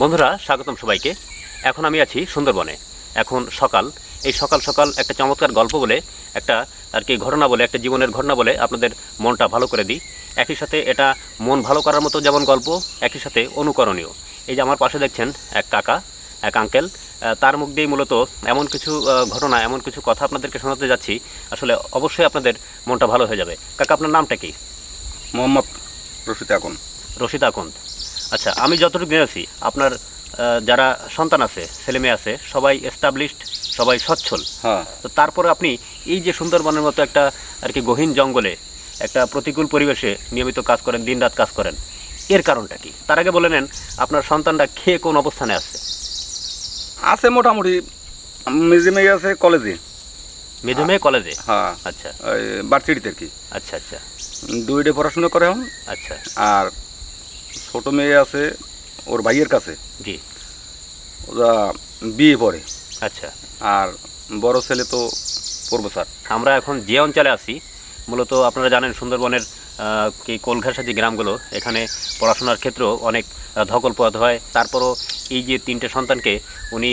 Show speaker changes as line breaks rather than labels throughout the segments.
বন্ধুরা স্বাগতম সবাইকে। এখন আমি আছি সুন্দরবনে। এখন সকাল। এই সকাল সকাল একটা চমৎকার গল্প বলে একটা আর কি ঘটনা বলে একটা জীবনের ঘটনা বলে আপনাদের মনটা ভালো করে দিই। একই সাথে এটা মন ভালো করার মতো যেমন গল্প একই সাথে অনুকরণীয়। এই যে আমার পাশে দেখছেন এক কাকা এক আঙ্কেল তার মুখ দিয়েই মূলত এমন কিছু ঘটনা এমন কিছু কথা আপনাদেরকে শোনাতে যাচ্ছি। আসলে অবশ্যই আপনাদের মনটা ভালো হয়ে যাবে। কাকা আপনার নামটা কি?
মোহাম্মদ রশিদ এখন
রশিদ আকন্দ আচ্ছা আমি যতটুকু জেনেছি আপনার যারা সন্তান আছে ছেলে মেয়ে আছে সবাই এস্টাবলিশড সবাই সচ্ছল।
হ্যাঁ।
তো তারপরে আপনি এই যে সুন্দরবনের মতো একটা আর কি গহীন জঙ্গলে একটা প্রতিকূল পরিবেশে নিয়মিত কাজ করেন দিনরাত কাজ করেন এর কারণটা কি? তার আগে বলে নেন আপনার সন্তানটা খেয়ে কোন অবস্থানে আছে?
আছে মোটামুটি মেজে মেয়ে আছে কলেজে
মেধে মেয়ে কলেজে
হ্যাঁ।
আচ্ছা।
ওই ভার্সিটিতে আর কি।
আচ্ছা আচ্ছা।
দুইটে পড়াশোনা করে এখন।
আচ্ছা।
আর ছোট মেয়ে আছে ওর ভাইয়ের কাছে।
জি।
ওরা বিয়ে পড়ে
আচ্ছা।
আর বড় ছেলে তো পড়ব স্যার।
আমরা এখন যে অঞ্চলে আছি মূলত আপনারা জানেন সুন্দরবনের কি কোলঘাসা যে গ্রামগুলো এখানে পড়াশোনার ক্ষেত্রেও অনেক ধকল পোহাতে হয়। তারপরও এই যে তিনটে সন্তানকে উনি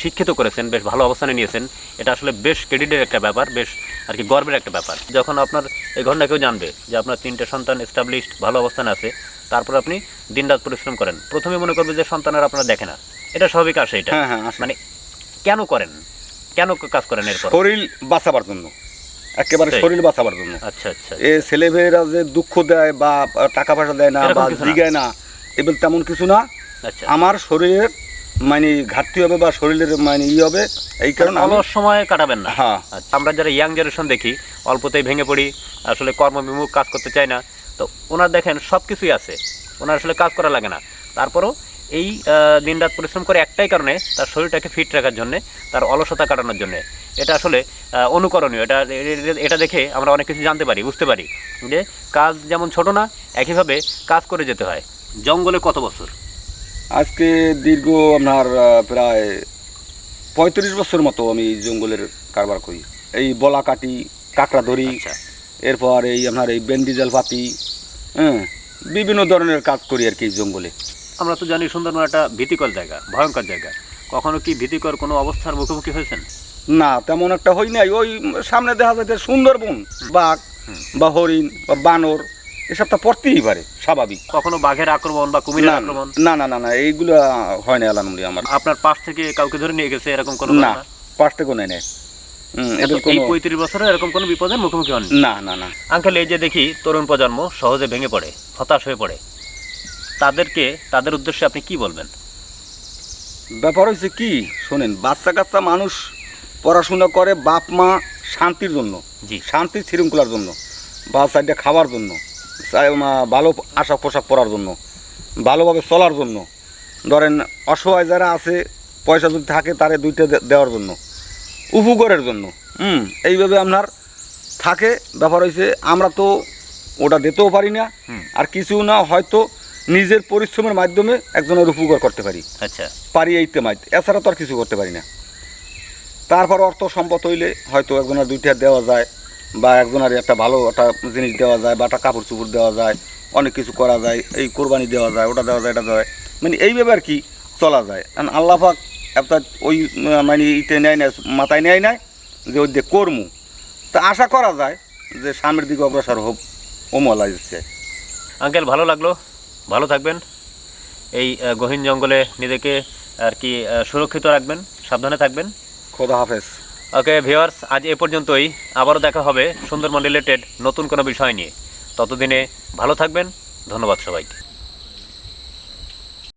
শিক্ষিত করেছেন বেশ ভালো অবস্থানে নিয়েছেন এটা আসলে বেশ ক্রেডিটের একটা ব্যাপার বেশ আর কি গর্বের একটা ব্যাপার। যখন আপনার এই ঘটনা কেউ জানবে যে আপনার তিনটে সন্তান এস্টাবলিশড ভালো অবস্থানে আছে তারপর আপনি দিনরাত পরিশ্রম করেন। প্রথমে মনে করবে যে সন্তানের আপনারা দেখে না। এটা স্বাভাবিক আসে এটা।
হ্যাঁ হ্যাঁ
মানে কেন করেন? কেন কাজ করেন এরপর?
শরীর বাঁচাবার জন্য। একেবারে শরীর বাঁচাবার জন্য।
আচ্ছা আচ্ছা
এ ছেলেমেয়েরা যে দুঃখ দেয় বা টাকা পয়সা দেয় না বা। জিগায় না এবার তেমন কিছু না।
আচ্ছা।
আমার শরীরের মানে ঘাটতি হবে বা শরীরের মানে ই হবে এই কারণে
অলস সময় কাটাবেন না।
হ্যাঁ।
আচ্ছা, আমরা যারা ইয়াং জেনারেশন দেখি অল্পতেই ভেঙে পড়ি আসলে কর্মবিমুখ কাজ করতে চাই না তো ওনার দেখেন সব কিছুই আছে। ওনার আসলে কাজ করা লাগে না। তারপরও এই দিনরাত পরিশ্রম করে একটাই কারণে তার শরীরটাকে ফিট রাখার জন্যে তার অলসতা কাটানোর জন্যে। এটা আসলে অনুকরণীয়। এটা এটা দেখে আমরা অনেক কিছু জানতে পারি বুঝতে পারি যে কাজ যেমন ছোট না একইভাবে কাজ করে যেতে হয়। জঙ্গলে কত বছর?
আজকে দীর্ঘ আপনার প্রায় পঁয়ত্রিশ বছর মতো আমি জঙ্গলের কারবার করি। এই বলা কাটি কাঁকড়া ধরি
আচ্ছা।
এরপর এই আপনার এই বেন্ডিজাল পাতি হ্যাঁ বিভিন্ন ধরনের কাজ করি আর কি জঙ্গলে।
আমরা তো জানি সুন্দরবন একটা ভীতিকর জায়গা ভয়ঙ্কর জায়গা। কখনো কি ভীতিকর কোনো অবস্থার মুখোমুখি হয়েছেন?
না তেমন একটা হই নাই। ওই সামনে দেখা যাচ্ছে সুন্দরবন বাঘ বা হরিণ বা বানর এসব তো পড়তেই পারে স্বাভাবিক।
কখনো বাঘের আক্রমণ বা কুমিরের আক্রমণ?
না না না না এইগুলো হয় না আলহামদুলিল্লাহ আমার।
আপনার পাশ থেকে কাউকে ধরে নিয়ে গেছে এরকম কোনো
না? পাশ থেকে নেই নেই।
এই পঁয়ত্রিশ বছরে এরকম কোনো বিপদের মুখোমুখি হন
না না না।
আঙ্কেল এই যে দেখি তরুণ প্রজন্ম সহজে ভেঙে পড়ে হতাশ হয়ে পড়ে। তাদেরকে তাদের উদ্দেশ্যে আপনি কি বলবেন?
ব্যাপার হচ্ছে কি শোনেন বাচ্চা কাচ্চা মানুষ পড়াশোনা করে বাপ মা শান্তির জন্য
জি।
শান্তি শৃঙ্খলার জন্য বা সাইডে খাওয়ার জন্য ভালো আশাক পোশাক পরার জন্য ভালোভাবে চলার জন্য ধরেন অসহায় যারা আছে পয়সা যদি থাকে তারে দুইটা দেওয়ার জন্য উপকারের জন্য। হুম এইভাবে আপনার থাকে ব্যাপার হয়েছে আমরা তো ওটা দিতেও পারি না। আর কিছু না হয়তো নিজের পরিশ্রমের মাধ্যমে একজনের উপকার করতে পারি।
আচ্ছা।
পারি এইতে মাইত এছাড়া তো আর কিছু করতে পারি না। তারপর অর্থ সম্পদ হইলে হয়তো একজনের দুইটা দেওয়া যায় বা একজনের একটা ভালো একটা জিনিস দেওয়া যায় বা একটা কাপড় চুপড় দেওয়া যায় অনেক কিছু করা যায় এই কোরবানি দেওয়া যায় ওটা দেওয়া যায় এটা দেওয়া যায়। মানে এইভাবে আর কি চলা যায়। কারণ আল্লাহ পাক একটা ওই মানে ইতে নেয় না মাথায় নেয় নাই যে ওই যে কর্মু। তা আশা করা যায় যে সামনের দিকে অগ্রসর হোক ওমলা যাচ্ছে
আঙ্কেল ভালো লাগল। ভালো থাকবেন। এই গহীন জঙ্গলে নিজেকে আর কি সুরক্ষিত রাখবেন সাবধানে থাকবেন।
খোদা হাফেজ।
ওকে ভিউয়ার্স আজ এ পর্যন্তই। আবারও দেখা হবে সুন্দরবন রিলেটেড নতুন কোনো বিষয় নিয়ে। ততদিনে ভালো থাকবেন। ধন্যবাদ সবাইকে।